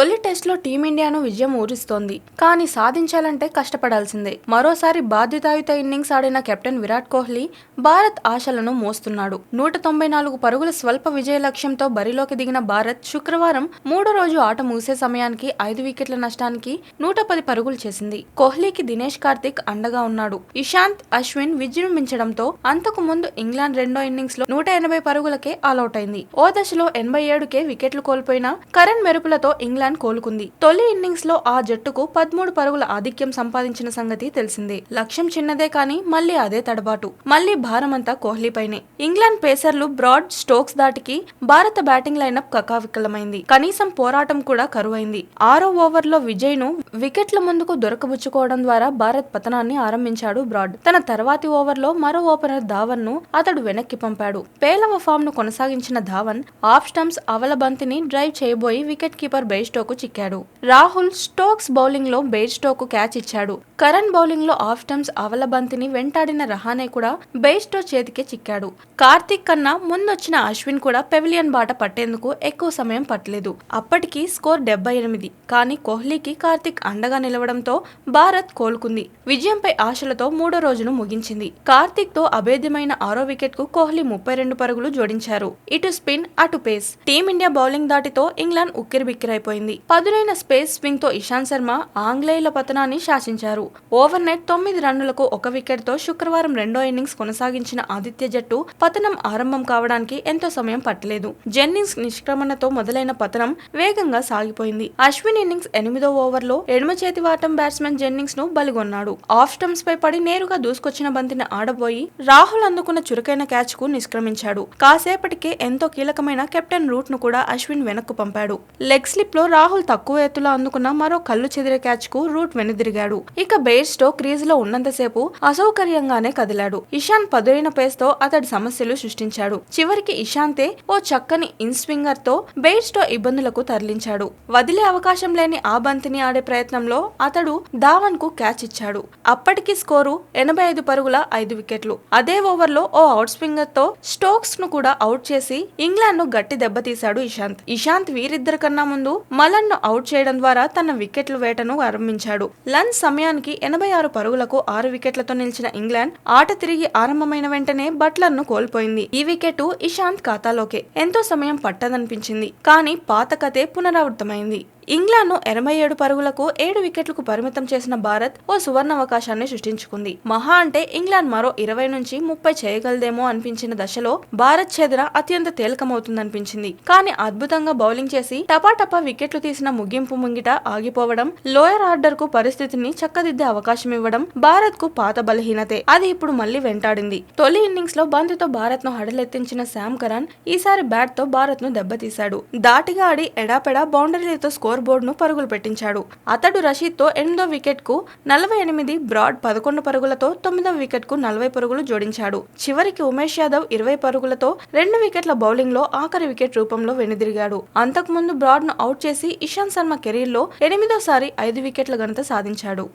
తొలి టెస్ట్లో టీమిండియాను విజయం ఊరిస్తోంది. కానీ సాధించాలంటే కష్టపడాల్సిందే. మరోసారి బాధ్యతాయుత ఇన్నింగ్స్ ఆడిన కెప్టెన్ విరాట్ కోహ్లీ భారత్ ఆశలను మోస్తున్నాడు. నూట తొంభై నాలుగు పరుగుల స్వల్ప విజయ లక్ష్యంతో బరిలోకి దిగిన భారత్ శుక్రవారం మూడో రోజు ఆట మూసే సమయానికి ఐదు వికెట్ల నష్టానికి నూట పది పరుగులు చేసింది. కోహ్లీకి దినేష్ కార్తిక్ అండగా ఉన్నాడు. ఇషాంత్ అశ్విన్ విజృంభించడంతో అంతకు ముందు ఇంగ్లాండ్ రెండో ఇన్నింగ్స్లో నూట ఎనభై పరుగులకే ఆలౌట్ అయింది. ఓ దశలో ఎనభై ఏడుకే వికెట్లు కోల్పోయిన కరణ్ మెరుపులతో ఇంగ్లాండ్ కోలుకుంది. తొలి ఇన్నింగ్స్లో ఆ జట్టుకు పదమూడు పరుగుల ఆధిక్యం సంపాదించిన సంగతి తెలిసిందే. లక్ష్యం చిన్నదే కానీ మళ్ళీ అదే తడబాటు. మళ్ళీ భారమంతా కోహ్లీపైనే. ఇంగ్లాండ్ పేసర్లు బ్రాడ్ స్టోక్స్ దాటికి భారత బ్యాటింగ్ లైనప్ కకావికలమైంది. కనీసం పోరాటం కూడా కరువైంది. ఆరో ఓవర్లో విజయ్ను వికెట్ల ముందుకు దొరకబుచ్చుకోవడం ద్వారా భారత్ పతనాన్ని ఆరంభించాడు బ్రాడ్. తన తర్వాతి ఓవర్లో మరో ఓపెనర్ ధావన్ను అతడు వెనక్కి పంపాడు. పేలవ ఫామ్ను కొనసాగించిన ధావన్ ఆఫ్ స్టంప్స్ అవల బంతిని డ్రైవ్ చేయబోయి వికెట్ కీపర్ బెయిస్టోకు చిక్కాడు. రాహుల్ స్టోక్స్ బౌలింగ్లో బెయిస్టోకు క్యాచ్ ఇచ్చాడు. కరణ్ బౌలింగ్లో ఆఫ్ టర్మ్స్ అవల బంతిని వెంటాడిన రహానే కూడా బెయిస్టో చేతికే చిక్కాడు. కార్తిక్ కన్నా ముందొచ్చిన అశ్విన్ కూడా పెవిలియన్ బాట పట్టేందుకు ఎక్కువ సమయం పట్టలేదు. అప్పటికి స్కోర్ డెబ్బై ఎనిమిది. కానీ కోహ్లీకి కార్తిక్ అండగా నిలవడంతో భారత్ కోలుకుంది. విజయంపై ఆశలతో మూడో రోజును ముగించింది. కార్తిక్తో అభేద్యమైన ఆరో వికెట్కు కోహ్లీ ముప్పై రెండు పరుగులు జోడించారు. ఇటు స్పిన్ అటు పేస్. టీమిండియా బౌలింగ్ దాటితో ఇంగ్లాండ్ ఉక్కిరిబిక్కిరైపోయింది. పదునైన స్పేస్ స్వింగ్తో ఇషాంత్ శర్మ ఆంగ్లేయుల పతనాన్ని శాసించారు. ఓవర్ నెట్ తొమ్మిది రన్నులకు ఒక వికెట్తో శుక్రవారం రెండో ఇన్నింగ్స్ కొనసాగించిన ఆదిత్య జట్టు పతనం ఆరంభం కావడానికి ఎంతో సమయం పట్టలేదు. జెన్నింగ్స్ నిష్క్రమణతో మొదలైన పతనం వేగంగా సాగిపోయింది. అశ్విన్ ఇన్నింగ్స్ ఎనిమిదో ఓవర్లో ఎడమ చేతి వాటం బ్యాట్స్మెన్ జెన్నింగ్స్ను బలిగొన్నాడు. ఆఫ్ స్టంప్స్ పై పడి నేరుగా దూసుకొచ్చిన బంతిని ఆడబోయి రాహుల్ అందుకున్న చురుకైన క్యాచ్కు నిష్క్రమించాడు. కాసేపటికే ఎంతో కీలకమైన కెప్టెన్ రూట్ను కూడా అశ్విన్ వెనక్కు పంపాడు. లెగ్ స్లిప్లో రాహుల్ తక్కువ ఎత్తులో అందుకున్న మరో కళ్ళు చెదిరే క్యాచ్కు రూట్ వెనుదిరిగాడు. ఇక బెయిర్స్టో క్రీజ్లో ఉన్నంతసేపు అసౌకర్యంగానే కదిలాడు. ఇషాన్ పదురైన పేస్తో అతడి సమస్యలు సృష్టించాడు. చివరికి ఇషాంతే ఓ చక్కని ఇన్ స్వింగర్తో బెయిర్స్టో ఇబ్బందులకు తరలించాడు. వదిలే అవకాశం లేని ఆ బంతిని ఆడే ప్రయత్నంలో అతడు ధావన్కు క్యాచ్ ఇచ్చాడు. అప్పటికి స్కోరు ఎనభై ఐదు పరుగుల ఐదు వికెట్లు. అదే ఓవర్లో ఓ అవుట్ స్వింగర్తో స్టోక్స్ను కూడా అవుట్ చేసి ఇంగ్లాండ్ను గట్టి దెబ్బతీశాడు ఇషాంత్. ఇషాంత్ వీరిద్దరి కన్నా ముందు మలన్ ను అవుట్ చేయడం ద్వారా తన వికెట్ల వేటను ఆరంభించాడు. లంచ్ సమయానికి ఎనభై ఆరు పరుగులకు ఆరు వికెట్లతో నిలిచిన ఇంగ్లాండ్ ఆట తిరిగి ఆరంభమైన వెంటనే బట్లర్ను కోల్పోయింది. ఈ వికెట్ ఇషాంత్ ఖాతాలోకే. ఎంతో సమయం పట్టదనిపించింది. కానీ పాత కథే పునరావృతమైంది. ఇంగ్లాండ్ను ఎనభై ఏడు పరుగులకు ఏడు వికెట్లకు పరిమితం చేసిన భారత్ ఓ సువర్ణ అవకాశాన్ని సృష్టించుకుంది. మహా అంటే ఇంగ్లాండ్ మరో ఇరవై నుంచి ముప్పై చేయగలదేమో అనిపించిన దశలో భారత్ చెదర అత్యంత తేలికమవుతుందనిపించింది. కానీ అద్భుతంగా బౌలింగ్ చేసి టపాటపా వికెట్లు తీసిన ముగింపు ముంగిట ఆగిపోవడం లోయర్ ఆర్డర్కు పరిస్థితిని చక్కదిద్దే అవకాశం ఇవ్వడం భారత్కు పాత బలహీనతే. అది ఇప్పుడు మళ్ళీ వెంటాడింది. తొలి ఇన్నింగ్స్లో బంతితో భారత్ను హడలెత్తించిన శామ్ కరణ్ ఈసారి బ్యాట్తో భారత్ను దెబ్బతీశాడు. దాటిగా ఆడి ఎడాపెడా బౌండరీలతో స్కోర్ బోర్డు బోర్డును పరుగులు పెట్టించాడు. అతడు రషీద్తో ఎనిమిదో వికెట్కు నలభై ఎనిమిది బ్రాడ్ పదకొండు పరుగులతో తొమ్మిదవ వికెట్కు నలభై పరుగులు జోడించాడు. చివరికి ఉమేష్ యాదవ్ ఇరవై పరుగులతో రెండు వికెట్ల బౌలింగ్లో ఆఖరి వికెట్ రూపంలో వెనుదిరిగాడు. అంతకుముందు బ్రాడ్ను అవుట్ చేసి ఇషాంత్ శర్మ కెరీర్లో ఎనిమిదోసారి ఐదు వికెట్ల ఘనత సాధించాడు.